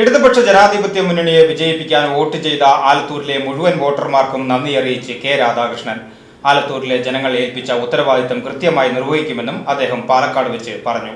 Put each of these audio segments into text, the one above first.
ഇടതുപക്ഷ ജനാധിപത്യ മുന്നണിയെ വിജയിപ്പിക്കാൻ വോട്ട് ചെയ്ത ആലത്തൂരിലെ മുഴുവൻ വോട്ടർമാർക്കും നന്ദി അറിയിച്ച് കെ രാധാകൃഷ്ണൻ. ആലത്തൂരിലെ ജനങ്ങൾ ഏൽപ്പിച്ച ഉത്തരവാദിത്തം കൃത്യമായി നിർവഹിക്കുമെന്നും അദ്ദേഹം പാലക്കാട് വെച്ച് പറഞ്ഞു.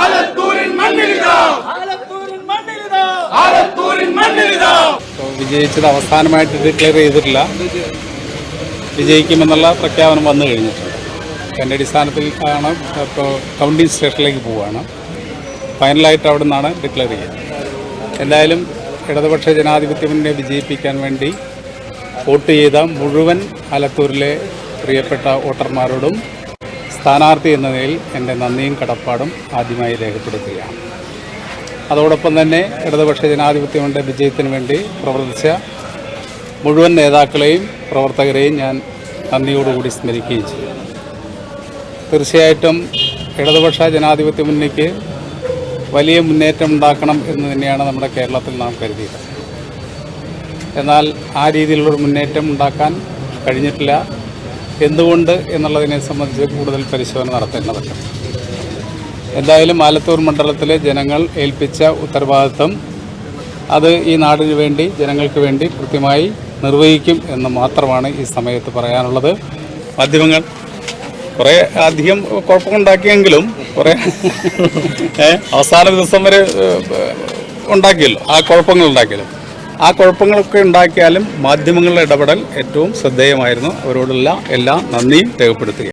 ആലത്തൂരിൻ മണ്ണിലിതാ. ആലത്തൂരിൻ മണ്ണിലിതാ. വിജയിച്ചത് അവസാനമായിട്ട് ഡിക്ലെയർ ചെയ്തിട്ടില്ല. വിജയിക്കുമെന്നുള്ള പ്രഖ്യാപനം വന്നു കഴിഞ്ഞിട്ടുണ്ട്. എന്റെ അടിസ്ഥാനത്തിൽ ആണ് ഇപ്പോൾ കൗണ്ടിങ് സ്റ്റേഷനിലേക്ക് പോവുകയാണ്. ഫൈനലായിട്ട് അവിടെ നിന്നാണ് ഡിക്ലെയർ ചെയ്യുക എന്തായാലും ഇടതുപക്ഷ ജനാധിപത്യ മുന്നേ വിജയിപ്പിക്കാൻ വേണ്ടി വോട്ട് ചെയ്ത മുഴുവൻ ആലത്തൂരിലെ പ്രിയപ്പെട്ട വോട്ടർമാരോടും സ്ഥാനാർത്ഥി എന്ന നിലയിൽ എന്റെ നന്ദിയും കടപ്പാടും ആദ്യമായി രേഖപ്പെടുത്തുകയാണ്. അതോടൊപ്പം തന്നെ ഇടതുപക്ഷ ജനാധിപത്യമുണ്ട് വിജയത്തിന് വേണ്ടി പ്രവർത്തിച്ച മുഴുവൻ നേതാക്കളെയും പ്രവർത്തകരെയും ഞാൻ നന്ദിയോടുകൂടി സ്മരിക്കുകയും ചെയ്യും. തീർച്ചയായിട്ടും ഇടതുപക്ഷ ജനാധിപത്യ മുന്നണിക്ക് വലിയ മുന്നേറ്റം ഉണ്ടാക്കണം എന്ന് തന്നെയാണ് നമ്മുടെ കേരളത്തിൽ നാം കരുതിയത്. എന്നാൽ ആ രീതിയിലുള്ളൊരു മുന്നേറ്റം ഉണ്ടാക്കാൻ കഴിഞ്ഞിട്ടില്ല. എന്തുകൊണ്ട് എന്നുള്ളതിനെ സംബന്ധിച്ച് കൂടുതൽ പരിശോധന നടത്തേണ്ടതുണ്ട്. എന്തായാലും ആലത്തൂർ മണ്ഡലത്തിലെ ജനങ്ങൾ ഏൽപ്പിച്ച ഉത്തരവാദിത്വം അത് ഈ നാടിന് വേണ്ടി ജനങ്ങൾക്ക് വേണ്ടി കൃത്യമായി നിർവഹിക്കും എന്ന് മാത്രമാണ് ഈ സമയത്ത് പറയാനുള്ളത്. മാധ്യമങ്ങൾ കുറേ അധികം കുഴപ്പമുണ്ടാക്കിയെങ്കിലും കുറേ അവസാന ദിവസം വരെ ഉണ്ടാക്കിയല്ലോ ആ കുഴപ്പങ്ങൾ ഉണ്ടാക്കിയല്ലോ ആ കുഴപ്പങ്ങളൊക്കെ ഉണ്ടാക്കിയാലും മാധ്യമങ്ങളുടെ ഇടപെടൽ ഏറ്റവും ശ്രദ്ധേയമായിരുന്നു. അവരോടുള്ള എല്ലാ നന്ദിയും രേഖപ്പെടുത്തുക